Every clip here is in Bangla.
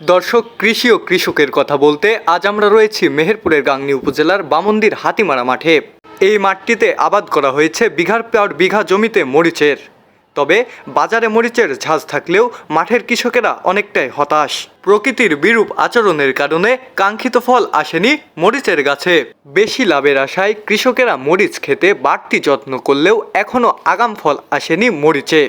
দর্শক, কৃষি ও কৃষকের কথা বলতে আজ আমরা রয়েছি মেহেরপুরের গাংনী উপজেলার বামন্দির হাতিমারা মাঠে। এই মাঠটিতে আবাদ করা হয়েছে বিঘার পর বিঘা জমিতে মরিচের। তবে বাজারে মরিচের ঝাঁজ থাকলেও মাঠের কৃষকেরা অনেকটাই হতাশ। প্রকৃতির বিরূপ আচরণের কারণে কাঙ্ক্ষিত ফল আসেনি মরিচের গাছে। বেশি লাভের আশায় কৃষকেরা মরিচ খেতে বাড়তি যত্ন করলেও এখনও আগাম ফল আসেনি মরিচে।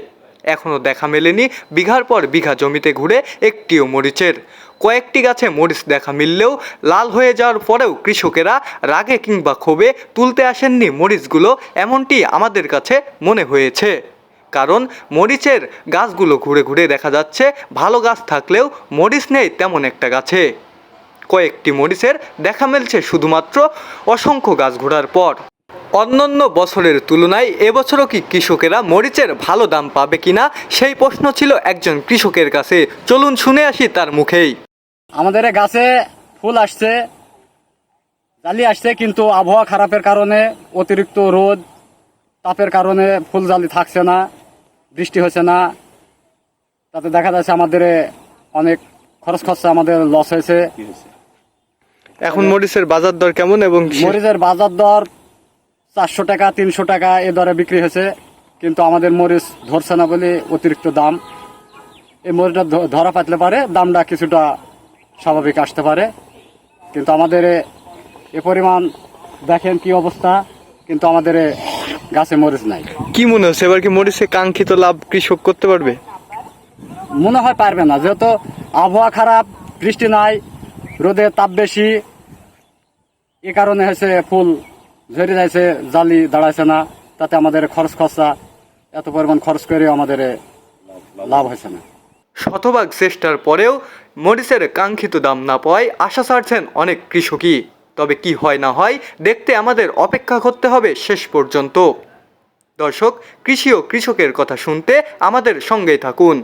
এখনও দেখা মেলেনি। বিঘার পর বিঘা জমিতে ঘুরে একটিও মরিচের। কয়েকটি গাছে মরিচ দেখা মিললেও লাল হয়ে যাওয়ার পরেও কৃষকেরা রাগে কিংবা ক্ষোভে তুলতে আসেননি মরিচগুলো, এমনটি আমাদের কাছে মনে হয়েছে। কারণ মরিচের গাছগুলো ঘুরে ঘুরে দেখা যাচ্ছে, ভালো গাছ থাকলেও মরিচ নেই তেমন একটা গাছে। কয়েকটি মরিচের দেখা মিলছে শুধুমাত্র অসংখ্য গাছ ঘোরার পর। অন্যান্য বছরের তুলনায় এবছরও কি কৃষকেরা মরিচের ভালো দাম পাবে কিনা সেই প্রশ্ন ছিল একজন কৃষকের কাছে। চলুন শুনে আসি তার মুখেই। আমাদের গাছে ফুল আসছে জালি আসছে কিন্তু আবহাওয়া খারাপের কারণে অতিরিক্ত রোদ তাপের কারণে ফুল জালি থাকছে না বৃষ্টি হচ্ছে না। তাতে দেখা যাচ্ছে আমাদের অনেক খরচ খরচা আমাদের লস হয়েছে। এখন মরিচের বাজার দর কেমন এবং মরিচের বাজার দর চারশো টাকা তিনশো টাকা এ দরে বিক্রি হয়েছে। কিন্তু আমাদের মরিচ ধরছে না বলে অতিরিক্ত দাম। এই মরিচটা ধরা পাতলে পারে দামটা কিছুটা স্বাভাবিক আসতে পারে। কিন্তু আমাদের এ- পরিমাণ দেখেন কি অবস্থা কিন্তু আমাদের গাছে মরিচ নাই। কি মনে হচ্ছে এবার কি মরিচে কাঙ্ক্ষিত লাভ কৃষক করতে পারবে? মনে হয় পারবে না যেহেতু আবহাওয়া খারাপ বৃষ্টি নাই রোদের তাপ বেশি এ কারণে হয়েছে ফুল ঝরে যাইছে জালি দাঁড়াইছে না তাতে আমাদের খরচ খরচা, এত পরিমাণ খরচ করেও আমাদের লাভ হয়েছে না। শতভাগ চেষ্টার পরেও মরিচের কাঙ্ক্ষিত দাম না পাওয়ায় আশা ছাড়ছেন অনেক কৃষকই। তবে কি হয় না হয়, দেখতে আমাদের অপেক্ষা করতে হবে শেষ পর্যন্ত। দর্শক, কৃষি ও কৃষকের কথা শুনতে আমাদের সঙ্গেই থাকুন।